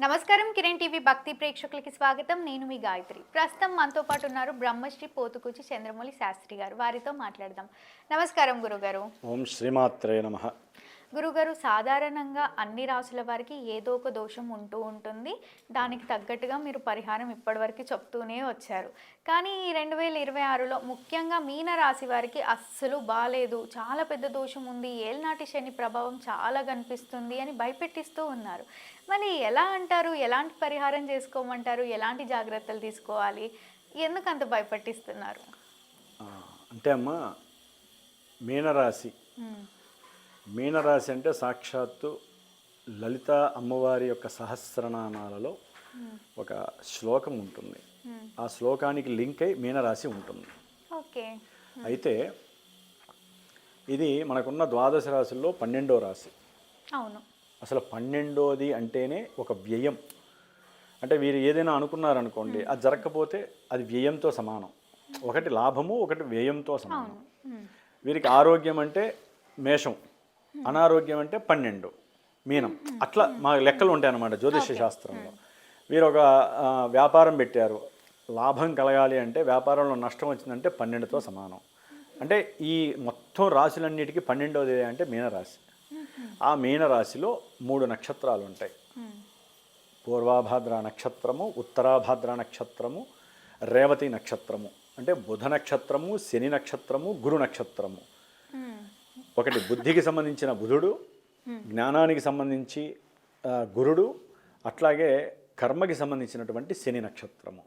నమస్కారం కిరణ్ టీవీ భక్తి ప్రేక్షకులకి స్వాగతం. నేను మీ గాయత్రి. ప్రస్తుతం మనతో పాటు ఉన్నారు బ్రహ్మశ్రీ పోతుకూచి చంద్రమౌళి శాస్త్రి గారు. వారితో మాట్లాడదాం. నమస్కారం గురుగారు. ఓం శ్రీమాత్రే నమ. గురుగారు సాధారణంగా అన్ని రాసుల వారికి ఏదో ఒక దోషం ఉంటూ ఉంటుంది. దానికి తగ్గట్టుగా మీరు పరిహారం ఇప్పటివరకు చెప్తూనే వచ్చారు. కానీ ఈ రెండు వేల ఇరవై ఆరులో ముఖ్యంగా మీన రాశి వారికి అస్సలు బాగాలేదు చాలా పెద్ద దోషం ఉంది. ఏళ్ళనాటి శని ప్రభావం చాలా కనిపిస్తుంది అని భయపెట్టిస్తూ ఉన్నారు. మరి ఎలా అంటారు? ఎలాంటి పరిహారం చేసుకోమంటారు? ఎలాంటి జాగ్రత్తలు తీసుకోవాలి? ఎందుకు అంత భయపెట్టిస్తున్నారు? అంటే అమ్మ మీనరాశి మీనరాశి అంటే సాక్షాత్తు లలిత అమ్మవారి యొక్క సహస్రనామాలలో ఒక శ్లోకం ఉంటుంది. ఆ శ్లోకానికి లింక్ అయి మీనరాశి ఉంటుంది. ఓకే. అయితే ఇది మనకున్న ద్వాదశ రాశుల్లో పన్నెండో రాశి. అవును. అసలు పన్నెండోది అంటేనే ఒక వ్యయం. అంటే వీరు ఏదైనా అనుకున్నారనుకోండి అది జరగకపోతే అది వ్యయంతో సమానం. ఒకటి లాభము ఒకటి వ్యయంతో సమానం. వీరికి ఆరోగ్యం అంటే మేషం. అనారోగ్యం అంటే పన్నెండు మీనం. అట్లా మా లెక్కలు ఉంటాయి అన్నమాట జ్యోతిష శాస్త్రంలో. వీరు ఒక వ్యాపారం పెట్టారు. లాభం కలగాలి అంటే వ్యాపారంలో నష్టం వచ్చిందంటే పన్నెండుతో సమానం. అంటే ఈ మొత్తం రాశులన్నిటికీ పన్నెండవది అంటే మీనరాశి. ఆ మీనరాశిలో మూడు నక్షత్రాలు ఉంటాయి పూర్వాభాద్ర నక్షత్రము ఉత్తరాభాద్ర నక్షత్రము రేవతి నక్షత్రము. అంటే బుధ నక్షత్రము శని నక్షత్రము గురు నక్షత్రము. ఒకటి బుద్ధికి సంబంధించిన బుధుడు జ్ఞానానికి సంబంధించి గురుడు అట్లాగే కర్మకి సంబంధించినటువంటి శని నక్షత్రము.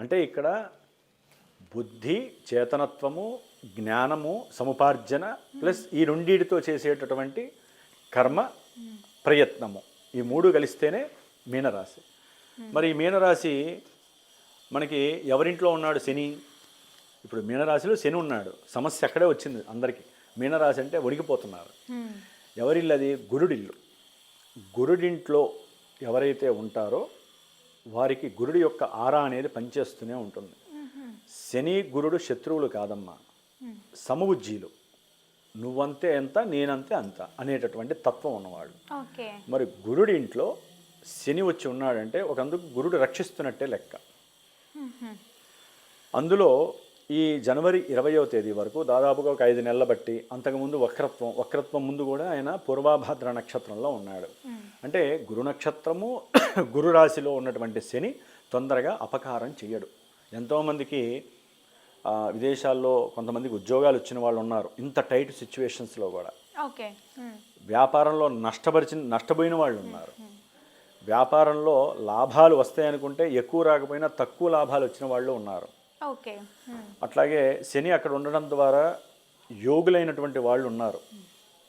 అంటే ఇక్కడ బుద్ధి చేతనత్వము జ్ఞానము సముపార్జన ప్లస్ ఈ రెండిటితో చేసేటటువంటి కర్మ ప్రయత్నము. ఈ మూడు కలిస్తేనే మీనరాశి. మరి ఈ మీనరాశి మనకి ఎవరింట్లో ఉన్నాడు శని? ఇప్పుడు మీనరాశిలో శని ఉన్నాడు. సమస్య అక్కడే వచ్చింది అందరికీ. మీనరాశి అంటే వణికిపోతున్నారు ఉమ్, ఎవరిల్లు అది గురుడిల్లు. గురుడింట్లో ఎవరైతే ఉంటారో వారికి గురుడి యొక్క ఆరా అనేది పనిచేస్తూనే ఉంటుంది. శని గురుడు శత్రువులు కాదమ్మా. సమబుజ్జీలు. నువ్వంతే ఎంత నేనంతే అంత అనేటటువంటి తత్వం ఉన్నవాడు మరి గురుడి ఇంట్లో శని వచ్చి ఉన్నాడంటే ఒక అందుకు గురుడు రక్షిస్తున్నట్టే లెక్క. అందులో ఈ జనవరి ఇరవయవ తేదీ వరకు దాదాపుగా ఒక ఐదు నెలల బట్టి అంతకుముందు వక్రత్వం వక్రత్వం ముందు కూడా ఆయన పూర్వాభాద్ర నక్షత్రంలో ఉన్నాడు. అంటే గురు నక్షత్రము గురు రాశిలో ఉన్నటువంటి శని తొందరగా అపకారం చేయడు ఎంతోమందికి విదేశాల్లో కొంతమందికి ఉద్యోగాలు వచ్చిన వాళ్ళు ఉన్నారు ఇంత టైట్ సిచ్యువేషన్స్లో కూడా. ఓకే. వ్యాపారంలో నష్టపరిచిన నష్టపోయిన వాళ్ళు ఉన్నారు. వ్యాపారంలో లాభాలు వస్తాయనుకుంటే ఎక్కువ రాకపోయినా తక్కువ లాభాలు వచ్చిన వాళ్ళు ఉన్నారు. ఓకే. అట్లాగే శని అక్కడ ఉండడం ద్వారా యోగులైనటువంటి వాళ్ళు ఉన్నారు.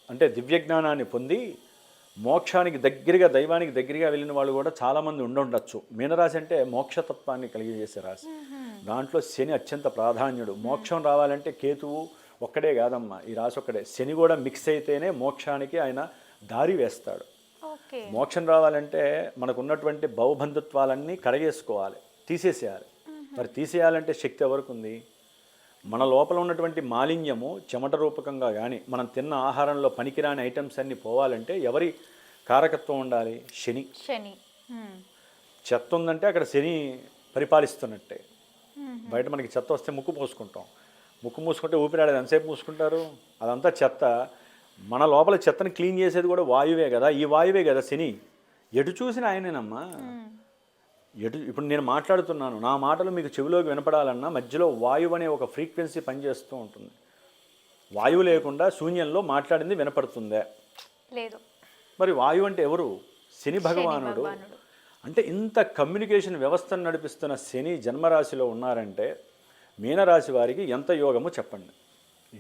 అంటే దివ్య జ్ఞానాన్ని పొంది మోక్షానికి దగ్గరగా దైవానికి దగ్గరగా వెళ్ళిన వాళ్ళు కూడా చాలామంది ఉండుండొచ్చు. మీనరాశి అంటే మోక్షతత్వాన్ని కలిగజేసే రాశి. దాంట్లో శని అత్యంత ప్రాధాన్యుడు. మోక్షం రావాలంటే కేతువు ఒక్కడే కాదమ్మా ఈ రాశి ఒక్కడే. శని కూడా మిక్స్ అయితేనే మోక్షానికి ఆయన దారి వేస్తాడు. మోక్షం రావాలంటే మనకు ఉన్నటువంటి భవబంధుత్వాలన్నీ కడగేసుకోవాలి తీసేసేయాలి. మరి తీసేయాలంటే శక్తి ఎవరికి ఉంది? మన లోపల ఉన్నటువంటి మాలిన్యము చెమట రూపకంగా కానీ మనం తిన్న ఆహారంలో పనికిరాని ఐటమ్స్ అన్నీ పోవాలంటే ఎవరి కారకత్వం ఉండాలి? శని. శని. చెత్త ఉందంటే అక్కడ శని పరిపాలిస్తున్నట్టే. బయట మనకి చెత్త వస్తే ముక్కు పోసుకుంటాం. ముక్కు మూసుకుంటే ఊపిరాడేది ఎంతసేపు మూసుకుంటారు? అదంతా చెత్త. మన లోపల చెత్తని క్లీన్ చేసేది కూడా వాయువే కదా? ఈ వాయువే కదా శని. ఎటు చూసిన ఆయనేనమ్మా. ఎటు ఇప్పుడు నేను మాట్లాడుతున్నాను. నా మాటలు మీకు చెవిలోకి వినపడాలన్నా మధ్యలో వాయువు అనే ఒక ఫ్రీక్వెన్సీ పనిచేస్తూ ఉంటుంది. వాయువు లేకుండా శూన్యంలో మాట్లాడింది వినపడుతుందే? లేదు. మరి వాయువు అంటే ఎవరు? శని భగవానుడు. అంటే ఇంత కమ్యూనికేషన్ వ్యవస్థను నడిపిస్తున్న శని జన్మరాశిలో ఉన్నారంటే మీనరాశి వారికి ఎంత యోగము చెప్పండి.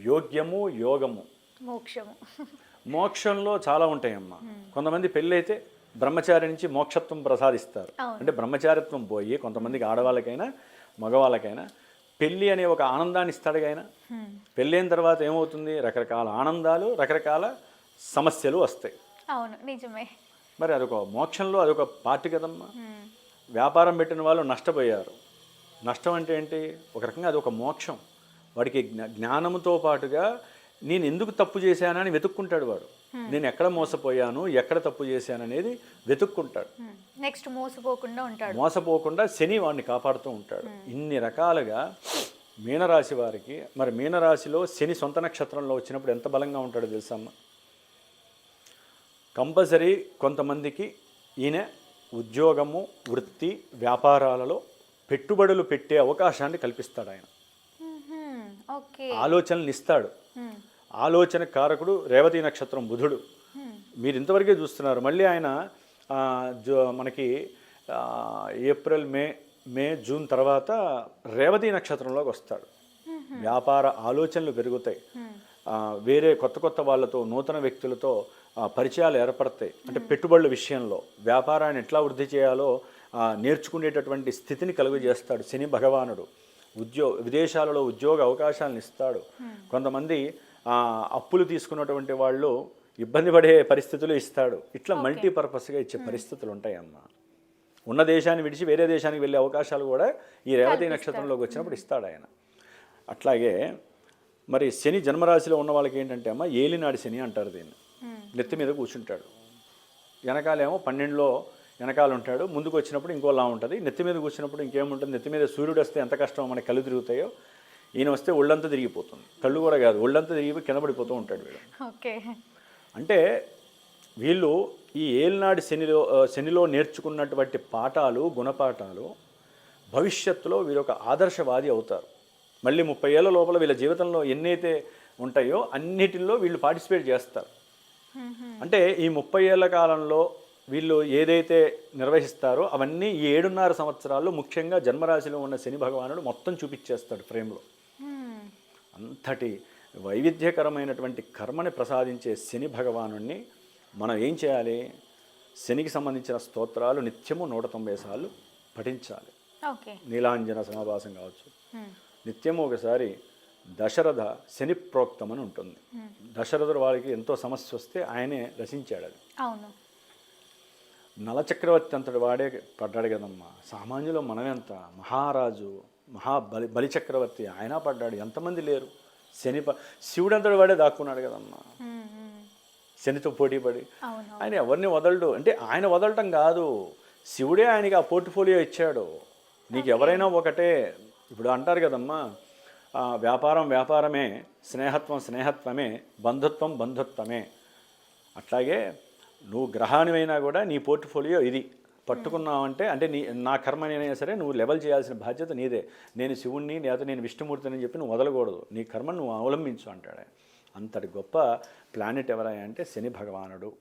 యోగ్యము యోగము. మోక్షము. మోక్షంలో చాలా ఉంటాయమ్మా. కొంతమంది పెళ్ళైతే బ్రహ్మచారి నుంచి మోక్షత్వం ప్రసాదిస్తారు. అంటే బ్రహ్మచారిత్వం పోయి కొంతమందికి ఆడవాళ్ళకైనా మగవాళ్ళకైనా పెళ్ళి అనే ఒక ఆనందాన్ని ఇస్తాడు ఆయన. ఉమ్, పెళ్ళైన తర్వాత ఏమవుతుంది? రకరకాల ఆనందాలు రకరకాల సమస్యలు వస్తాయి. అవును నిజమే. మరి అదొక మోక్షంలో అదొక పార్టీ కదమ్మా వ్యాపారం పెట్టిన వాళ్ళు నష్టపోయారు. నష్టం అంటే ఏంటి? ఒక రకంగా అది ఒక మోక్షం. వాడికి జ్ఞా- జ్ఞానంతో పాటుగా నేను ఎందుకు తప్పు చేశానని వెతుక్కుంటాడు వాడు. నేను ఎక్కడ మోసపోయాను ఎక్కడ తప్పు చేశాను అనేది వెతుక్కుంటాడు. నెక్స్ట్ మోసపోకుండా ఉంటాడు. మోసపోకుండా శని వాడిని కాపాడుతూ ఉంటాడు. ఇన్ని రకాలుగా మీనరాశి వారికి మరి మీనరాశిలో శని సొంత నక్షత్రంలో వచ్చినప్పుడు ఎంత బలంగా ఉంటాడో తెలుసమ్మా కంపల్సరీ కొంతమందికి ఈయన ఉద్యోగము వృత్తి వ్యాపారాలలో పెట్టుబడులు పెట్టే అవకాశాన్ని కల్పిస్తాడు ఆయన. ఆలోచనలు ఇస్తాడు. ఆలోచన కారకుడు రేవతి నక్షత్రం బుధుడు. మీరు ఇంతవరకే చూస్తున్నారు. మళ్ళీ ఆయన జో- మనకి ఏప్రిల్ మే మే జూన్ తర్వాత రేవతి నక్షత్రంలోకి వస్తాడు. వ్యాపార ఆలోచనలు పెరుగుతాయి. వేరే కొత్త కొత్త వాళ్ళతో నూతన వ్యక్తులతో పరిచయాలు ఏర్పడతాయి. అంటే పెట్టుబడుల విషయంలో వ్యాపారాన్ని ఎట్లా వృద్ధి చేయాలో నేర్చుకునేటటువంటి స్థితిని కలుగజేస్తాడు శని భగవానుడు. ఉద్యో విదేశాలలో ఉద్యోగ అవకాశాలను ఇస్తాడు. కొంతమంది అప్పులు తీసుకున్నటువంటి వాళ్ళు ఇబ్బంది పడే పరిస్థితులు ఇస్తాడు. ఇట్లా మల్టీపర్పస్గా ఇచ్చే పరిస్థితులు ఉంటాయమ్మా. ఉన్న దేశాన్ని విడిచి వేరే దేశానికి వెళ్ళే అవకాశాలు కూడా ఈ రేవతి నక్షత్రంలోకి వచ్చినప్పుడు ఇస్తాడు ఆయన. అట్లాగే మరి శని జన్మరాశిలో ఉన్న వాళ్ళకి ఏంటంటే అమ్మ ఏలినాడి శని అంటారు దీన్ని. నెత్తి మీద కూర్చుంటాడు. వెనకాలేమో పన్నెండులో వెనకాల ఉంటాడు. ముందుకు వచ్చినప్పుడు ఇంకోలా ఉంటుంది. నెత్తి మీద కూర్చున్నప్పుడు ఇంకేముంటుంది? నెత్తి మీద సూర్యుడు వస్తే ఎంత కష్టమో మనకి కళ్ళు తిరుగుతాయో ఈయన వస్తే ఒళ్ళంతా తిరిగిపోతుంది. కళ్ళు కూడా కాదు ఒళ్ళంతా తిరిగి కింద పడిపోతూ ఉంటాడు వీడు. ఓకే. అంటే వీళ్ళు ఈ ఏలినాడు శనిలో శనిలో నేర్చుకున్నటువంటి పాఠాలు గుణపాఠాలు భవిష్యత్తులో వీరు ఒక ఆదర్శవాది అవుతారు. మళ్ళీ ముప్పై ఏళ్ళ లోపల వీళ్ళ జీవితంలో ఎన్నైతే ఉంటాయో అన్నిటిల్లో వీళ్ళు పార్టిసిపేట్ చేస్తారు. అంటే ఈ ముప్పై ఏళ్ళ కాలంలో వీళ్ళు ఏదైతే నిర్వహిస్తారో అవన్నీ ఈ ఏడున్నర సంవత్సరాల్లో ముఖ్యంగా జన్మరాశిలో ఉన్న శని భగవానుడు మొత్తం చూపించేస్తాడు ఫ్రేమ్లో. అంతటి వైవిధ్యకరమైనటువంటి కర్మని ప్రసాదించే శని భగవానుణ్ణి మనం ఏం చేయాలి? శనికి సంబంధించిన స్తోత్రాలు నిత్యము నూట తొంభై సార్లు పఠించాలి. నీలాంజన సమావాసం కావచ్చు. నిత్యము ఒకసారి దశరథ శని ప్రోక్తం అని ఉంటుంది దశరథుడు వారికి ఎంతో సమస్య వస్తే ఆయనే రచించాడు అది. అవును. నలచక్రవర్తి అంతటి వాడే పడ్డాడు కదమ్మా. సామాన్యులో మనమెంత? మహారాజు మహాబలి బలిచక్రవర్తి ఆయన పడ్డాడు. ఎంతమంది లేరు. శని శివుడు అంతటి వాడే దాక్కున్నాడు కదమ్మా. మ్మ్, మ్మ్. శనితో పోటీపడి అవును. ఆయన ఎవరిని వదలడు? అంటే ఆయన వదలటం కాదు. శివుడే ఆయనకి ఆ పోర్ట్ఫోలియో ఇచ్చాడు. నీకు ఎవరైనా ఒకటే ఇప్పుడు అంటారు కదమ్మా ఆ, వ్యాపారం వ్యాపారమే స్నేహత్వం స్నేహత్వమే బంధుత్వం బంధుత్వమే. అట్లాగే నువ్వు గ్రహానివైనా కూడా నీ పోర్ట్ఫోలియో ఇది. పట్టుకున్నావంటే అంటే నీ నా కర్మనైనా సరే నువ్వు లెవెల్ చేయాల్సిన బాధ్యత నీదే. నేను శివుణ్ణి లేదా నేను విష్ణుమూర్తిని అని చెప్పి నువ్వు వదలకూడదు. నీ కర్మను నువ్వు అవలంబించు అంటాడు అంతటి గొప్ప ప్లానెట్ ఎవరయ్యా అంటే శని భగవానుడు.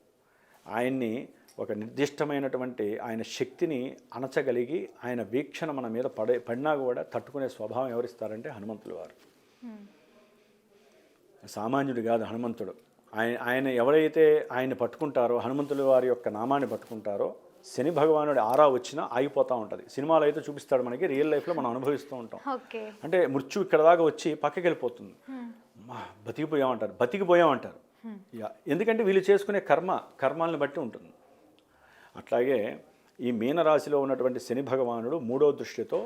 ఆయన్ని ఒక నిర్దిష్టమైనటువంటి ఆయన శక్తిని అణచగలిగి ఆయన వీక్షణ మన మీద పడే పడినా కూడా తట్టుకునే స్వభావం ఎవరిస్తారంటే హనుమంతులు వారు. సామాన్యుడు కాదు హనుమంతుడు. ఆయన ఆయన ఎవరైతే ఆయన పట్టుకుంటారో హనుమంతుల వారి యొక్క నామాన్ని పట్టుకుంటారో శని భగవానుడి ఆరా వచ్చినా ఆగిపోతూ ఉంటుంది. సినిమాలో అయితే చూపిస్తాడు మనకి రియల్ లైఫ్లో మనం అనుభవిస్తూ ఉంటాం. అంటే మృత్యు ఇక్కడ దాకా వచ్చి పక్కకి వెళ్ళిపోతుంది బతికిపోయామంటారు బతికిపోయామంటారు. ఎందుకంటే వీళ్ళు చేసుకునే కర్మ కర్మాలను బట్టి ఉంటుంది. అట్లాగే ఈ మీనరాశిలో ఉన్నటువంటి శని భగవానుడు మూడో దృష్టితో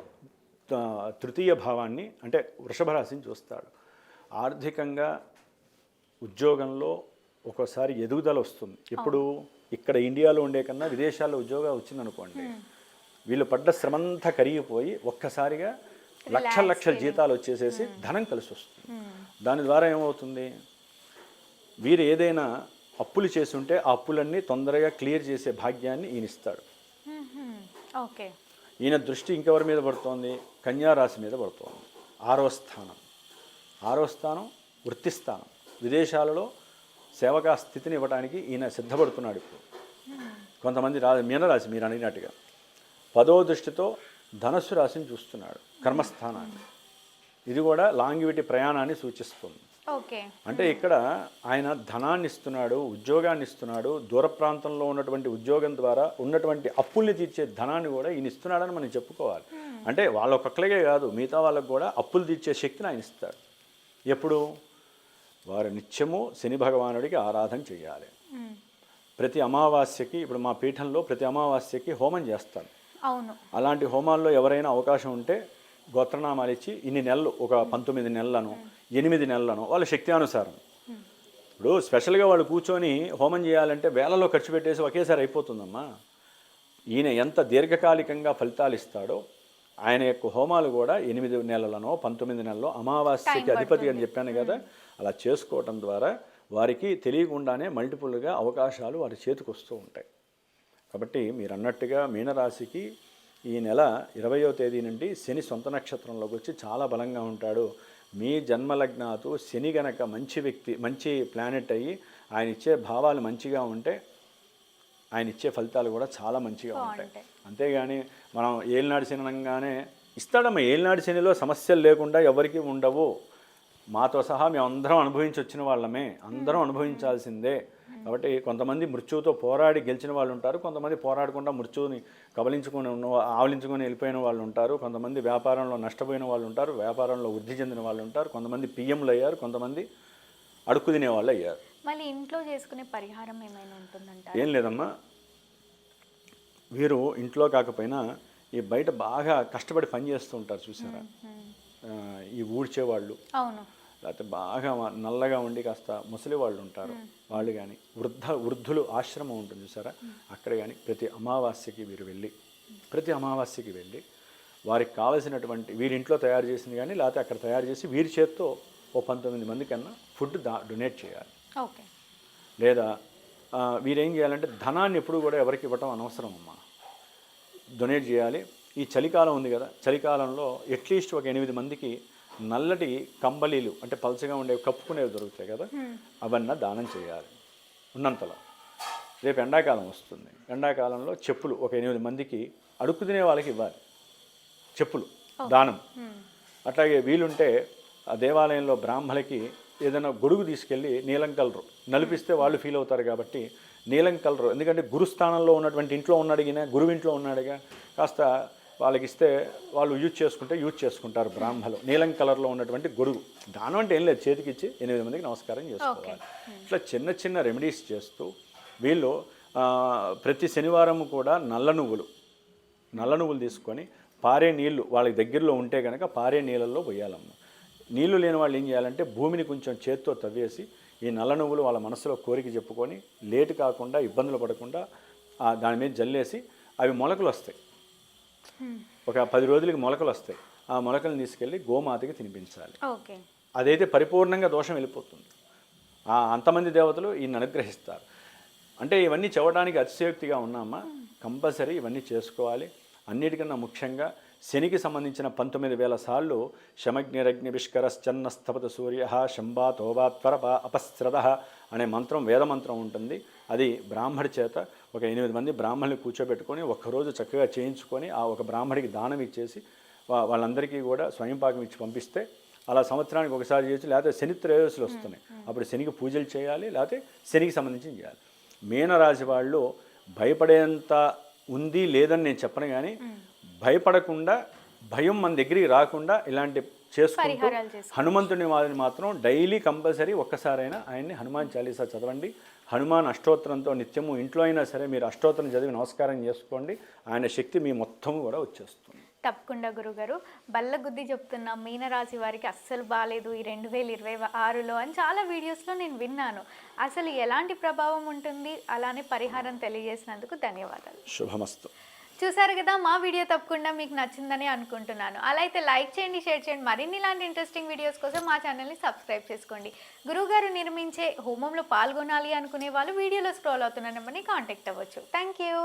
తృతీయ భావాన్ని అంటే వృషభ రాశిని చూస్తాడు. ఆర్థికంగా ఉద్యోగంలో ఒక్కోసారి ఎదుగుదల వస్తుంది. ఇప్పుడు ఇక్కడ ఇండియాలో ఉండే కన్నా విదేశాల్లో ఉద్యోగం వచ్చిందనుకోండి వీళ్ళు పడ్డ శ్రమంతా కరిగిపోయి ఒక్కసారిగా లక్షల లక్షల జీతాలు వచ్చేసేసి ధనం కలిసి వస్తుంది దాని ద్వారా ఏమవుతుంది? వీరు ఏదైనా అప్పులు చేసి ఉంటే ఆ అప్పులన్నీ తొందరగా క్లియర్ చేసే భాగ్యాన్ని ఈయన ఇస్తాడు. ఓకే ఈయన దృష్టి ఇంకెవరి మీద పడుతోంది? కన్యా రాశి మీద పడుతోంది. ఆరో స్థానం. ఆరో స్థానం వృత్తి స్థానం. విదేశాలలో సేవకా స్థితిని ఇవ్వడానికి ఈయన సిద్ధపడుతున్నాడు ఇప్పుడు. కొంతమంది రా మీనరాశి మీరు అడిగినట్టుగా. పదో దృష్టితో ధనస్సు రాశిని చూస్తున్నాడు కర్మస్థానాన్ని. ఇది కూడా లాంగివిటి ప్రయాణాన్ని సూచిస్తుంది. ఓకే. అంటే ఇక్కడ ఆయన ధనాన్ని ఇస్తున్నాడు ఉద్యోగాన్ని ఇస్తున్నాడు దూర ప్రాంతంలో ఉన్నటువంటి ఉద్యోగం ద్వారా ఉన్నటువంటి అప్పుల్ని తీర్చే ధనాన్ని కూడా ఈయన ఇస్తున్నాడని మనం చెప్పుకోవాలి. అంటే వాళ్ళ ఒక్కొక్కరికే కాదు మిగతా వాళ్ళకు కూడా అప్పులు తీర్చే శక్తిని ఆయన ఇస్తాడు. ఎప్పుడు? వారు నిత్యము శని భగవానుడికి ఆరాధన చేయాలి. ప్రతి అమావాస్యకి ఇప్పుడు మా పీఠంలో ప్రతి అమావాస్యకి హోమం చేస్తాను అవును. అలాంటి హోమాల్లో ఎవరైనా అవకాశం ఉంటే గోత్రనామాలు ఇచ్చి ఇన్ని నెలలు ఒక పంతొమ్మిది నెలలను ఎనిమిది నెలలను వాళ్ళ శక్తి అనుసారం ఇప్పుడు స్పెషల్గా వాళ్ళు కూర్చొని హోమం చేయాలంటే వేలలో ఖర్చు పెట్టేసి ఒకేసారి అయిపోతుందమ్మా. ఈయన ఎంత దీర్ఘకాలికంగా ఫలితాలు ఇస్తాడో ఆయన యొక్క హోమాలు కూడా ఎనిమిది నెలలనో పంతొమ్మిది నెలలో అమావాస్యకి అధిపతి అని చెప్పాను కదా అలా చేసుకోవటం ద్వారా వారికి తెలియకుండానే మల్టిపుల్గా అవకాశాలు వారి చేతికి వస్తూ ఉంటాయి. కాబట్టి మీరు అన్నట్టుగా మీనరాశికి ఈ నెల ఇరవయో తేదీ నుండి శని సొంత నక్షత్రంలోకి వచ్చి చాలా బలంగా ఉంటాడు. మీ జన్మలగ్నాతు శని గనక మంచి వ్యక్తి మంచి ప్లానెట్ అయ్యి ఆయన ఇచ్చే భావాలు మంచిగా ఉంటే ఆయన ఇచ్చే ఫలితాలు కూడా చాలా మంచిగా ఉంటాయి. అంతేగాని మనం ఏలినాడు శని అనగానే ఇస్తాడమ్మా ఏలినాడు శనిలో సమస్యలు లేకుండా ఎవరికి ఉండవు. మాతో సహా మేము అందరం అనుభవించి వచ్చిన వాళ్ళమే. అందరం అనుభవించాల్సిందే. కాబట్టి కొంతమంది మృత్యువుతో పోరాడి గెలిచిన వాళ్ళు ఉంటారు. కొంతమంది పోరాడకుండా మృత్యువుని కబలించుకొని ఉన్న ఆవలించుకొని వెళ్ళిపోయిన వాళ్ళు ఉంటారు. కొంతమంది వ్యాపారంలో నష్టపోయిన వాళ్ళు ఉంటారు. వ్యాపారంలో వృద్ధి చెందిన వాళ్ళు ఉంటారు. కొంతమంది పిఎంలు అయ్యారు. కొంతమంది అడుక్కు తినే వాళ్ళు అయ్యారు. మళ్ళీ ఇంట్లో చేసుకునే పరిహారం ఏమైనా ఉంటుందంట ఏం లేదమ్మా. వీరు ఇంట్లో కాకపోయినా ఈ బయట బాగా కష్టపడి పని చేస్తూ ఉంటారు చూసారా? ఈ ఊడ్చేవాళ్ళు అవును. లేకపోతే బాగా నల్లగా ఉండి కాస్త ముసలి వాళ్ళు ఉంటారు. వాళ్ళు కానీ వృద్ధ వృద్ధులు ఆశ్రమం ఉంటుంది చూసారా? అక్కడ కానీ ప్రతి అమావాస్యకి వీరు వెళ్ళి ప్రతి అమావాస్యకి వెళ్ళి వారికి కావలసినటువంటి వీరి ఇంట్లో తయారు చేసింది కానీ లేకపోతే అక్కడ తయారు చేసి వీరి చేత్తో ఓ పంతొమ్మిది మంది కన్నా ఫుడ్ దా డొనేట్ చేయాలి. ఓకే. లేదా వీరేం చేయాలంటే ధనాన్ని ఎప్పుడు కూడా ఎవరికి ఇవ్వటం అనవసరం అమ్మా. డొనేట్ చేయాలి. ఈ చలికాలం ఉంది కదా చలికాలంలో అట్లీస్ట్ ఒక ఎనిమిది మందికి నల్లటి కంబళీలు అంటే పలచగా ఉండేవి కప్పుకునేవి దొరుకుతాయి కదా అవన్నీ దానం చేయాలి ఉన్నంతలో. రేపు ఎండాకాలం వస్తుంది. ఎండాకాలంలో చెప్పులు ఒక ఎనిమిది మందికి అడుక్కు తినే వాళ్ళకి ఇవ్వాలి. చెప్పులు దానం. అట్లాగే వీలుంటే ఆ దేవాలయంలో బ్రాహ్మలకి ఏదైనా గొడుగు తీసుకెళ్ళి నీలం కలరు నలిపిస్తే వాళ్ళు ఫీల్ అవుతారు కాబట్టి నీలం కలరు. ఎందుకంటే గురుస్థానంలో ఉన్నటువంటి ఇంట్లో ఉన్నాడుగినా గురువు ఇంట్లో ఉన్నాడుగా కాస్త వాళ్ళకి ఇస్తే వాళ్ళు యూజ్ చేసుకుంటే యూజ్ చేసుకుంటారు బ్రాహ్మలు. నీలం కలర్లో ఉన్నటువంటి గొడుగు. దానం అంటే ఏం లేదు చేతికి ఇచ్చి ఎనిమిది మందికి నమస్కారం చేసుకోవాలి. ఇట్లా చిన్న చిన్న రెమెడీస్ చేస్తూ వీళ్ళు ప్రతి శనివారం కూడా నల్ల నువ్వులు నల్ల నువ్వులు తీసుకొని పారే నీళ్ళు వాళ్ళకి దగ్గరలో ఉంటే కనుక పారే నీళ్ళల్లో పోయాలమ్మ. నీళ్ళు లేని వాళ్ళు ఏం చేయాలంటే భూమిని కొంచెం చేత్తో తవ్వేసి ఈ నల్ల నువ్వులు వాళ్ళ మనసులో కోరిక చెప్పుకొని లేటు కాకుండా ఇబ్బందులు పడకుండా ఆ దాని మీద జల్లేసి అవి మొలకలు వస్తాయి. ఒక పది రోజులకి మొలకలు వస్తాయి. ఆ మొలకలను తీసుకెళ్ళి గోమాతకి తినిపించాలి. ఓకే. అదైతే పరిపూర్ణంగా దోషం వెళ్ళిపోతుంది. ఆ అంతమంది దేవతలు ఈయన అనుగ్రహిస్తారు. అంటే ఇవన్నీ చెప్పడానికి అతిశయోక్తిగా ఉన్నామా? కంపల్సరీ ఇవన్నీ చేసుకోవాలి. అన్నిటికన్నా ముఖ్యంగా శనికి సంబంధించిన పంతొమ్మిది వేల సార్లు శమగ్నిరగ్ని విష్కరశ్చన్నస్తపత సూర్య శంభా తోబాత్వర అపస్రద అనే మంత్రం వేద మంత్రం ఉంటుంది. అది బ్రాహ్మడి చేత ఒక ఎనిమిది మంది బ్రాహ్మణులు కూర్చోబెట్టుకొని ఒక్కరోజు చక్కగా చేయించుకొని ఆ ఒక బ్రాహ్మడికి దానం ఇచ్చేసి వాళ్ళందరికీ కూడా స్వయంపాకం ఇచ్చి పంపిస్తే అలా సంవత్సరానికి ఒకసారి చేయొచ్చు. లేకపోతే శని త్రయోదశులు వస్తున్నాయి. అప్పుడు శనికి పూజలు చేయాలి లేకపోతే శనికి సంబంధించి చేయాలి. మీనరాశి వాళ్ళు భయపడేంత ఉంది లేదని నేను చెప్పను కానీ భయపడకుండా భయం మన దగ్గరికి రాకుండా ఇలాంటి చేసుకుంటూ. హనుమంతుని వారిని మాత్రం డైలీ కంపల్సరీ ఒక్కసారైనా ఆయన్ని హనుమాన్ చాలీసా చదవండి. హనుమాన్ అష్టోత్తరంతో నిత్యము ఇంట్లో అయినా సరే మీరు అష్టోత్తరం చదివి నమస్కారం చేసుకోండి. ఆయన శక్తి మీ మొత్తం కూడా వచ్చేస్తుంది. తప్పకుండా గురుగారు. బల్లగుద్ది చెప్తున్న మీనరాశి వారికి అస్సలు బాగాలేదు ఈ రెండు వేల ఇరవై ఆరులో అని చాలా వీడియోస్లో నేను విన్నాను. అసలు ఎలాంటి ప్రభావం ఉంటుంది? అలానే పరిహారం తెలియజేసినందుకు ధన్యవాదాలు. శుభమస్తు. చూసారు కదా మా వీడియో తప్పకుండా మీకు నచ్చిందని అనుకుంటున్నాను. అలా అయితే లైక్ చేయండి షేర్ చేయండి. మరిన్ని ఇలాంటి ఇంట్రెస్టింగ్ వీడియోస్ కోసం మా ఛానల్ని సబ్స్క్రైబ్ చేసుకోండి. గురువుగారు నిర్మించే హోమంలో పాల్గొనాలి అనుకునే వాళ్ళు వీడియోలో స్క్రోల్ అవుతున్న నెంబర్ని కాంటాక్ట్ అవ్వచ్చు. Thank you